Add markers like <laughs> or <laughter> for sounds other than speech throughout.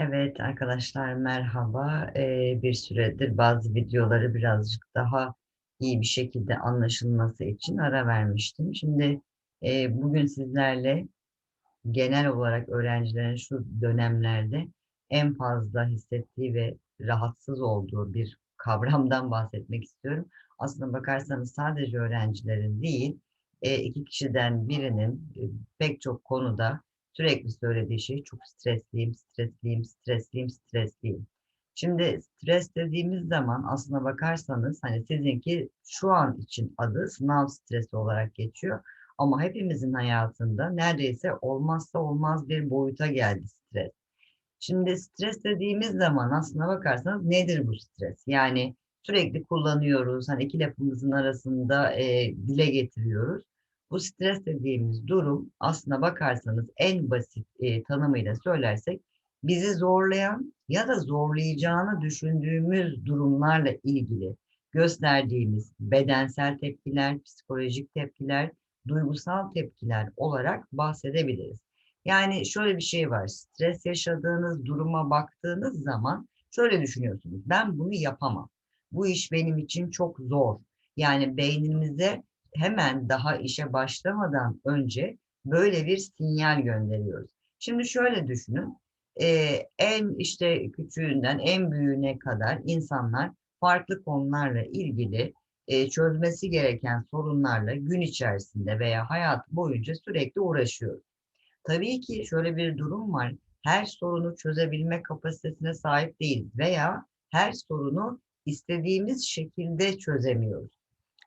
Evet arkadaşlar merhaba. Ee, bir süredir bazı videoları birazcık daha iyi bir şekilde anlaşılması için ara vermiştim. Şimdi e, bugün sizlerle genel olarak öğrencilerin şu dönemlerde en fazla hissettiği ve rahatsız olduğu bir <laughs> kavramdan bahsetmek istiyorum. Aslında bakarsanız sadece öğrencilerin değil, e, iki kişiden birinin e, pek çok konuda sürekli söylediği şey çok stresliyim, stresliyim, stresliyim, stresliyim. Şimdi stres dediğimiz zaman aslına bakarsanız hani sizinki şu an için adı sınav stresi olarak geçiyor. Ama hepimizin hayatında neredeyse olmazsa olmaz bir boyuta geldi stres. Şimdi stres dediğimiz zaman aslına bakarsanız nedir bu stres? Yani sürekli kullanıyoruz, hani iki lafımızın arasında e, dile getiriyoruz. Bu stres dediğimiz durum aslına bakarsanız en basit e, tanımıyla söylersek bizi zorlayan ya da zorlayacağını düşündüğümüz durumlarla ilgili gösterdiğimiz bedensel tepkiler, psikolojik tepkiler, duygusal tepkiler olarak bahsedebiliriz. Yani şöyle bir şey var. Stres yaşadığınız duruma baktığınız zaman şöyle düşünüyorsunuz. Ben bunu yapamam. Bu iş benim için çok zor. Yani beynimize hemen daha işe başlamadan önce böyle bir sinyal gönderiyoruz. Şimdi şöyle düşünün. Ee, en işte küçüğünden en büyüğüne kadar insanlar farklı konularla ilgili e, çözmesi gereken sorunlarla gün içerisinde veya hayat boyunca sürekli uğraşıyoruz. Tabii ki şöyle bir durum var. Her sorunu çözebilme kapasitesine sahip değiliz veya her sorunu istediğimiz şekilde çözemiyoruz.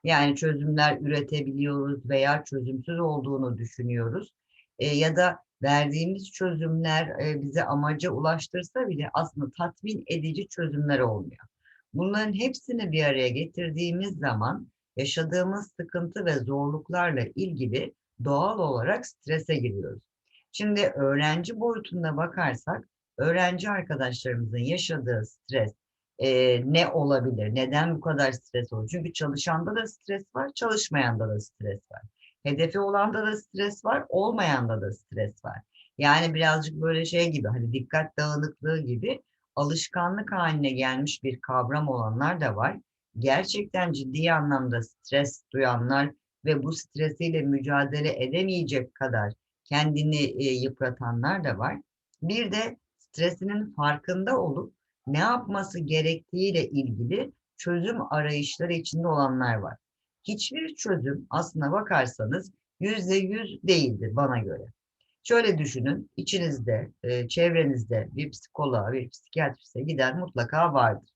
Yani çözümler üretebiliyoruz veya çözümsüz olduğunu düşünüyoruz. E, ya da verdiğimiz çözümler e, bize amaca ulaştırsa bile aslında tatmin edici çözümler olmuyor. Bunların hepsini bir araya getirdiğimiz zaman yaşadığımız sıkıntı ve zorluklarla ilgili doğal olarak strese giriyoruz. Şimdi öğrenci boyutunda bakarsak, öğrenci arkadaşlarımızın yaşadığı stres e, ne olabilir? Neden bu kadar stres olur? Çünkü çalışanda da stres var, çalışmayanda da stres var. Hedefi olanda da stres var, olmayanda da stres var. Yani birazcık böyle şey gibi, hani dikkat dağınıklığı gibi alışkanlık haline gelmiş bir kavram olanlar da var. Gerçekten ciddi anlamda stres duyanlar ve bu stresiyle mücadele edemeyecek kadar kendini e, yıpratanlar da var. Bir de stresinin farkında olup ne yapması gerektiğiyle ilgili çözüm arayışları içinde olanlar var. Hiçbir çözüm aslına bakarsanız yüzde yüz değildir bana göre. Şöyle düşünün, içinizde, e, çevrenizde bir psikoloğa, bir psikiyatriste giden mutlaka vardır.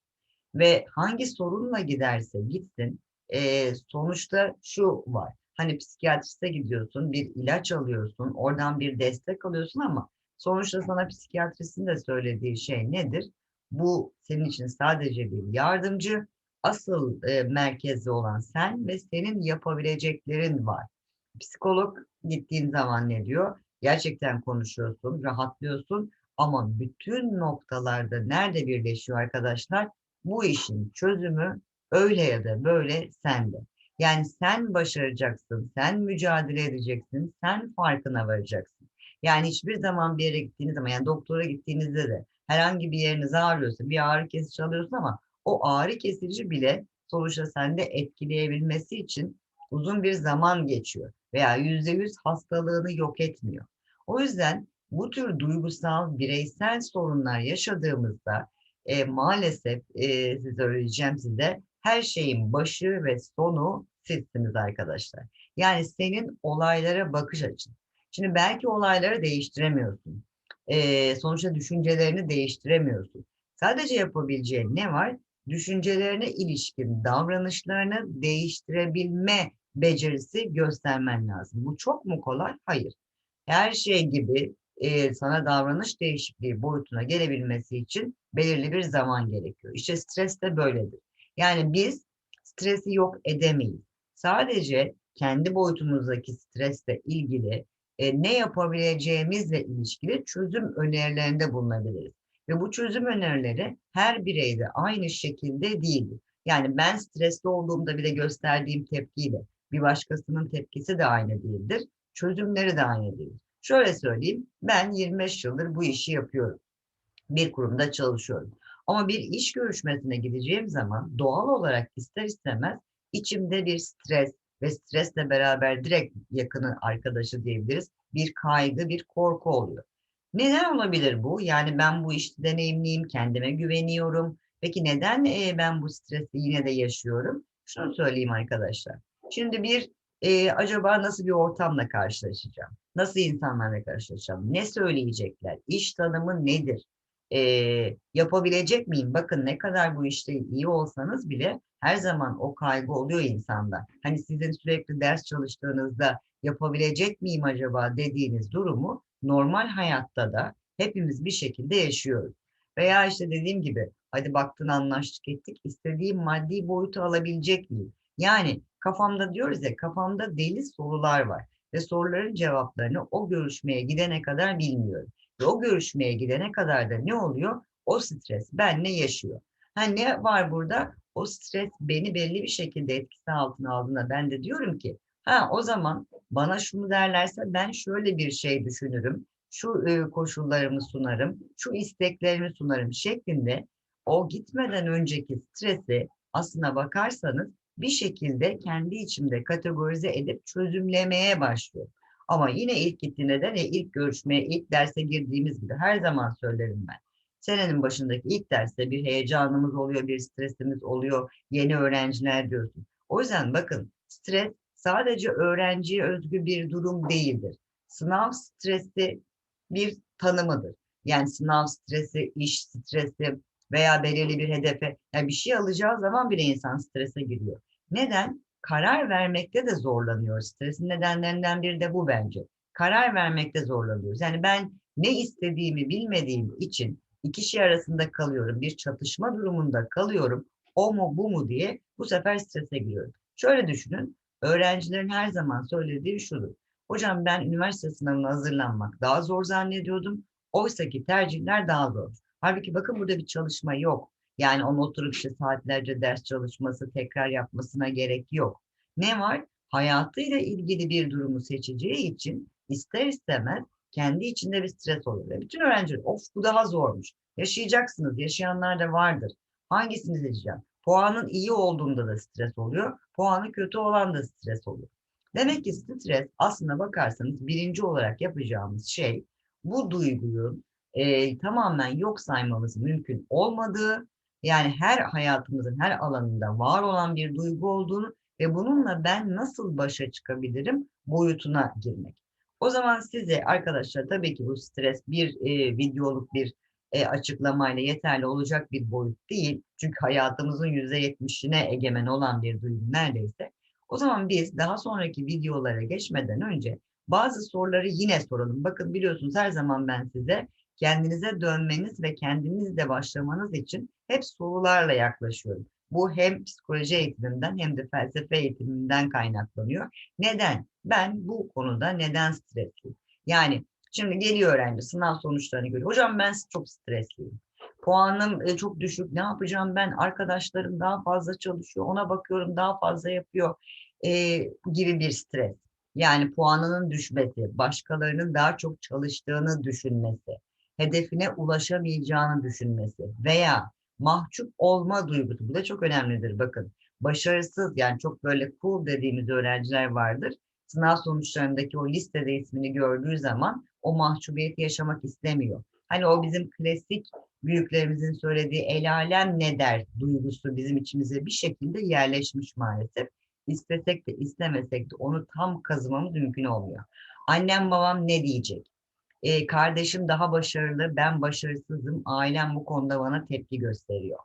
Ve hangi sorunla giderse gitsin, e, sonuçta şu var. Hani psikiyatriste gidiyorsun, bir ilaç alıyorsun, oradan bir destek alıyorsun ama sonuçta sana psikiyatristin de söylediği şey nedir? Bu senin için sadece bir yardımcı, asıl e, merkezde olan sen ve senin yapabileceklerin var. Psikolog gittiğin zaman ne diyor? Gerçekten konuşuyorsun, rahatlıyorsun ama bütün noktalarda nerede birleşiyor arkadaşlar? Bu işin çözümü öyle ya da böyle sende. Yani sen başaracaksın, sen mücadele edeceksin, sen farkına varacaksın. Yani hiçbir zaman bir yere gittiğiniz zaman, yani doktora gittiğinizde de herhangi bir yeriniz ağrıyorsa, bir ağrı kesici alıyorsun ama o ağrı kesici bile sonuçta sende etkileyebilmesi için uzun bir zaman geçiyor veya yüzde yüz hastalığını yok etmiyor. O yüzden bu tür duygusal, bireysel sorunlar yaşadığımızda e, maalesef e, size söyleyeceğim size her şeyin başı ve sonu sizsiniz arkadaşlar. Yani senin olaylara bakış açın. Şimdi belki olayları değiştiremiyorsun. E, sonuçta düşüncelerini değiştiremiyorsun. Sadece yapabileceğin ne var? Düşüncelerine ilişkin davranışlarını değiştirebilme becerisi göstermen lazım. Bu çok mu kolay? Hayır. Her şey gibi e, sana davranış değişikliği boyutuna gelebilmesi için belirli bir zaman gerekiyor. İşte stres de böyledir. Yani biz stresi yok edemeyiz. Sadece kendi boyutumuzdaki stresle ilgili e, ne yapabileceğimizle ilişkili çözüm önerilerinde bulunabiliriz. Ve bu çözüm önerileri her bireyde aynı şekilde değildir. Yani ben stresli olduğumda bile gösterdiğim tepkiyle bir başkasının tepkisi de aynı değildir. Çözümleri de aynı değildir. Şöyle söyleyeyim, ben 25 yıldır bu işi yapıyorum. Bir kurumda çalışıyorum. Ama bir iş görüşmesine gideceğim zaman doğal olarak ister istemez içimde bir stres ve stresle beraber direkt yakını arkadaşı diyebiliriz. Bir kaygı, bir korku oluyor. Neden olabilir bu? Yani ben bu işte deneyimliyim, kendime güveniyorum. Peki neden e, ben bu stresi yine de yaşıyorum? Şunu söyleyeyim arkadaşlar. Şimdi bir e, acaba nasıl bir ortamla karşılaşacağım? Nasıl insanlarla karşılaşacağım? Ne söyleyecekler? İş tanımı nedir? E, yapabilecek miyim? Bakın ne kadar bu işte iyi olsanız bile her zaman o kaygı oluyor insanda. Hani sizin sürekli ders çalıştığınızda yapabilecek miyim acaba dediğiniz durumu normal hayatta da hepimiz bir şekilde yaşıyoruz. Veya işte dediğim gibi hadi baktın anlaştık ettik istediğim maddi boyutu alabilecek miyim? Yani kafamda diyoruz ya kafamda deli sorular var ve soruların cevaplarını o görüşmeye gidene kadar bilmiyorum. Ve o görüşmeye gidene kadar da ne oluyor? O stres benle yaşıyor. Ha ne var burada? O stres beni belli bir şekilde etkisi altına aldığında ben de diyorum ki ha o zaman bana şunu derlerse ben şöyle bir şey düşünürüm. Şu e, koşullarımı sunarım, şu isteklerimi sunarım şeklinde o gitmeden önceki stresi aslına bakarsanız bir şekilde kendi içimde kategorize edip çözümlemeye başlıyor. Ama yine ilk gittiğinde de ve ilk görüşmeye, ilk derse girdiğimiz gibi her zaman söylerim ben. Senenin başındaki ilk derste bir heyecanımız oluyor, bir stresimiz oluyor, yeni öğrenciler diyorsun. O yüzden bakın stres sadece öğrenciye özgü bir durum değildir. Sınav stresi bir tanımıdır. Yani sınav stresi, iş stresi veya belirli bir hedefe, yani bir şey alacağı zaman bile insan strese giriyor. Neden? Karar vermekte de zorlanıyor. Stresin nedenlerinden biri de bu bence. Karar vermekte zorlanıyoruz. Yani ben ne istediğimi bilmediğim için iki şey arasında kalıyorum. Bir çatışma durumunda kalıyorum. O mu bu mu diye bu sefer strese giriyorum. Şöyle düşünün. Öğrencilerin her zaman söylediği şudur. Hocam ben üniversite sınavına hazırlanmak daha zor zannediyordum. Oysa ki tercihler daha zor. Halbuki bakın burada bir çalışma yok. Yani onu oturup işte saatlerce ders çalışması, tekrar yapmasına gerek yok. Ne var? Hayatıyla ilgili bir durumu seçeceği için ister istemez kendi içinde bir stres oluyor. Bütün öğrenciler of bu daha zormuş. Yaşayacaksınız. Yaşayanlar da vardır. Hangisini seçeceğim? Puanın iyi olduğunda da stres oluyor. Puanı kötü olan da stres oluyor. Demek ki stres aslında bakarsanız birinci olarak yapacağımız şey bu duyguyu e, tamamen yok saymamız mümkün olmadığı yani her hayatımızın her alanında var olan bir duygu olduğunu ve bununla ben nasıl başa çıkabilirim boyutuna girmek. O zaman size arkadaşlar tabii ki bu stres bir e, videoluk bir e, açıklamayla yeterli olacak bir boyut değil. Çünkü hayatımızın %70'ine egemen olan bir duygu neredeyse. O zaman biz daha sonraki videolara geçmeden önce bazı soruları yine soralım. Bakın biliyorsunuz her zaman ben size kendinize dönmeniz ve kendinizle başlamanız için hep sorularla yaklaşıyorum. Bu hem psikoloji eğitiminden hem de felsefe eğitiminden kaynaklanıyor. Neden? Ben bu konuda neden stresliyim? Yani şimdi geliyor öğrenci sınav sonuçlarını görüyor. Hocam ben çok stresliyim. Puanım e, çok düşük. Ne yapacağım ben? Arkadaşlarım daha fazla çalışıyor. Ona bakıyorum daha fazla yapıyor e, gibi bir stres. Yani puanının düşmesi, başkalarının daha çok çalıştığını düşünmesi, hedefine ulaşamayacağını düşünmesi veya mahcup olma duygusu. Bu da çok önemlidir bakın. Başarısız yani çok böyle cool dediğimiz öğrenciler vardır. Sınav sonuçlarındaki o listede ismini gördüğü zaman o mahcubiyeti yaşamak istemiyor. Hani o bizim klasik büyüklerimizin söylediği el alem ne der duygusu bizim içimize bir şekilde yerleşmiş maalesef. İstesek de istemesek de onu tam kazımamız mümkün olmuyor. Annem babam ne diyecek? E, kardeşim daha başarılı, ben başarısızım, ailem bu konuda bana tepki gösteriyor.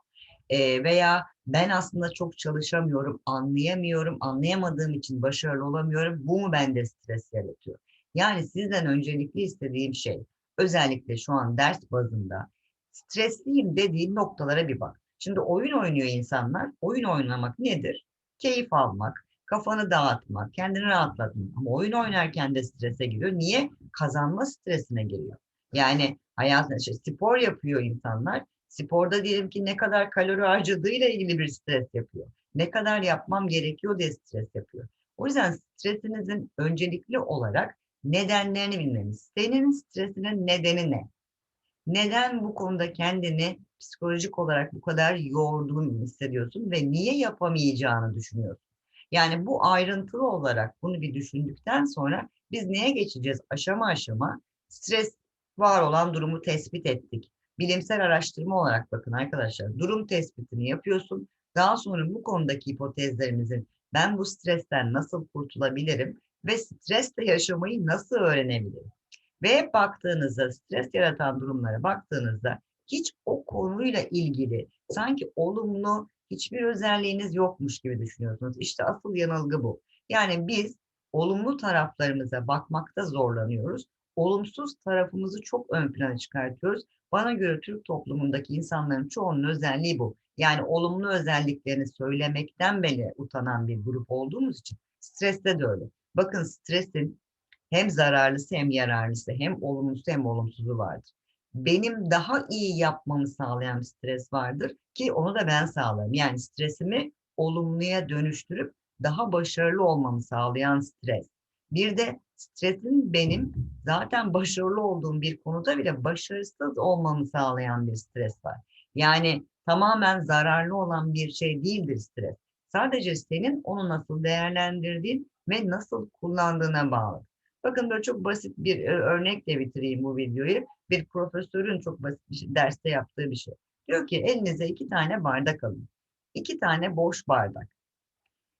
E, veya ben aslında çok çalışamıyorum, anlayamıyorum, anlayamadığım için başarılı olamıyorum, bu mu bende stres yaratıyor? Yani sizden öncelikli istediğim şey, özellikle şu an ders bazında, stresliyim dediğin noktalara bir bak. Şimdi oyun oynuyor insanlar, oyun oynamak nedir? Keyif almak, kafanı dağıtmak, kendini rahatlatmak. Ama oyun oynarken de strese giriyor. Niye? Kazanma stresine giriyor. Yani hayatında işte spor yapıyor insanlar. Sporda diyelim ki ne kadar kalori harcadığıyla ilgili bir stres yapıyor. Ne kadar yapmam gerekiyor diye stres yapıyor. O yüzden stresinizin öncelikli olarak nedenlerini bilmeniz. Senin stresinin nedeni ne? Neden bu konuda kendini psikolojik olarak bu kadar yorduğunu hissediyorsun ve niye yapamayacağını düşünüyorsun? Yani bu ayrıntılı olarak bunu bir düşündükten sonra biz neye geçeceğiz? Aşama aşama stres var olan durumu tespit ettik. Bilimsel araştırma olarak bakın arkadaşlar. Durum tespitini yapıyorsun. Daha sonra bu konudaki hipotezlerimizin ben bu stresten nasıl kurtulabilirim ve stresle yaşamayı nasıl öğrenebilirim? Ve baktığınızda stres yaratan durumlara baktığınızda hiç o konuyla ilgili sanki olumlu hiçbir özelliğiniz yokmuş gibi düşünüyorsunuz. İşte asıl yanılgı bu. Yani biz olumlu taraflarımıza bakmakta zorlanıyoruz. Olumsuz tarafımızı çok ön plana çıkartıyoruz. Bana göre Türk toplumundaki insanların çoğunun özelliği bu. Yani olumlu özelliklerini söylemekten bile utanan bir grup olduğumuz için streste de öyle. Bakın stresin hem zararlısı hem yararlısı, hem olumlusu hem olumsuzu vardır. Benim daha iyi yapmamı sağlayan bir stres vardır ki onu da ben sağlarım. Yani stresimi olumluya dönüştürüp daha başarılı olmamı sağlayan stres. Bir de stresin benim zaten başarılı olduğum bir konuda bile başarısız olmamı sağlayan bir stres var. Yani tamamen zararlı olan bir şey değildir stres. Sadece senin onu nasıl değerlendirdiğin ve nasıl kullandığına bağlı. Bakın böyle çok basit bir e, örnekle bitireyim bu videoyu. Bir profesörün çok basit bir şey, derste yaptığı bir şey. Diyor ki elinize iki tane bardak alın. İki tane boş bardak.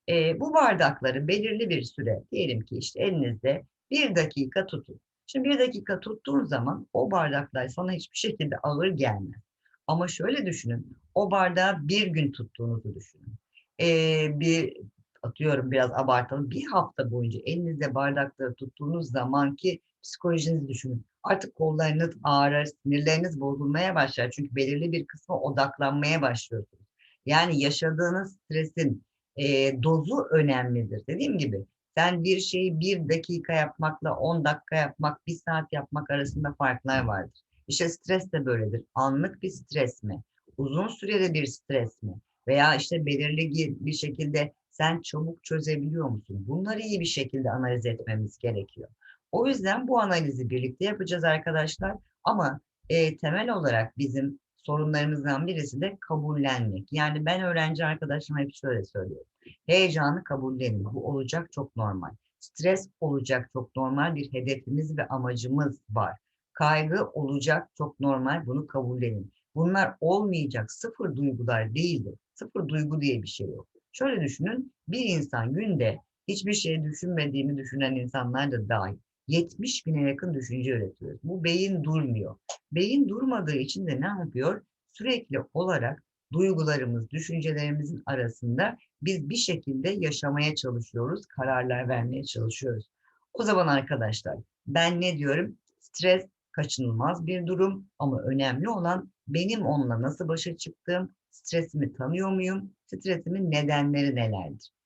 E, bu bardakları belirli bir süre, diyelim ki işte elinizde bir dakika tutun. Şimdi bir dakika tuttuğun zaman o bardaklar sana hiçbir şekilde ağır gelmez. Ama şöyle düşünün, o bardağı bir gün tuttuğunuzu düşünün. Ee, bir atıyorum biraz abartalım bir hafta boyunca elinizde bardakları tuttuğunuz zamanki psikolojinizi düşünün. Artık kollarınız ağrır, sinirleriniz bozulmaya başlar. Çünkü belirli bir kısma odaklanmaya başlıyorsunuz. Yani yaşadığınız stresin e, dozu önemlidir. Dediğim gibi sen bir şeyi bir dakika yapmakla on dakika yapmak, bir saat yapmak arasında farklar vardır. İşte stres de böyledir. Anlık bir stres mi? Uzun süreli bir stres mi? Veya işte belirli bir şekilde sen çabuk çözebiliyor musun? Bunları iyi bir şekilde analiz etmemiz gerekiyor. O yüzden bu analizi birlikte yapacağız arkadaşlar. Ama e, temel olarak bizim sorunlarımızdan birisi de kabullenmek. Yani ben öğrenci arkadaşıma hep şöyle söylüyorum. Heyecanı kabullenin. Bu olacak çok normal. Stres olacak çok normal. Bir hedefimiz ve amacımız var. Kaygı olacak çok normal. Bunu kabullenin. Bunlar olmayacak sıfır duygular değildir. Sıfır duygu diye bir şey yok. Şöyle düşünün, bir insan günde hiçbir şey düşünmediğini düşünen insanlar da dahil 70 bine yakın düşünce üretiyoruz. Bu beyin durmuyor. Beyin durmadığı için de ne yapıyor? Sürekli olarak duygularımız, düşüncelerimizin arasında biz bir şekilde yaşamaya çalışıyoruz, kararlar vermeye çalışıyoruz. O zaman arkadaşlar ben ne diyorum? Stres kaçınılmaz bir durum ama önemli olan benim onunla nasıl başa çıktığım, stresimi tanıyor muyum? Stresimin nedenleri nelerdir?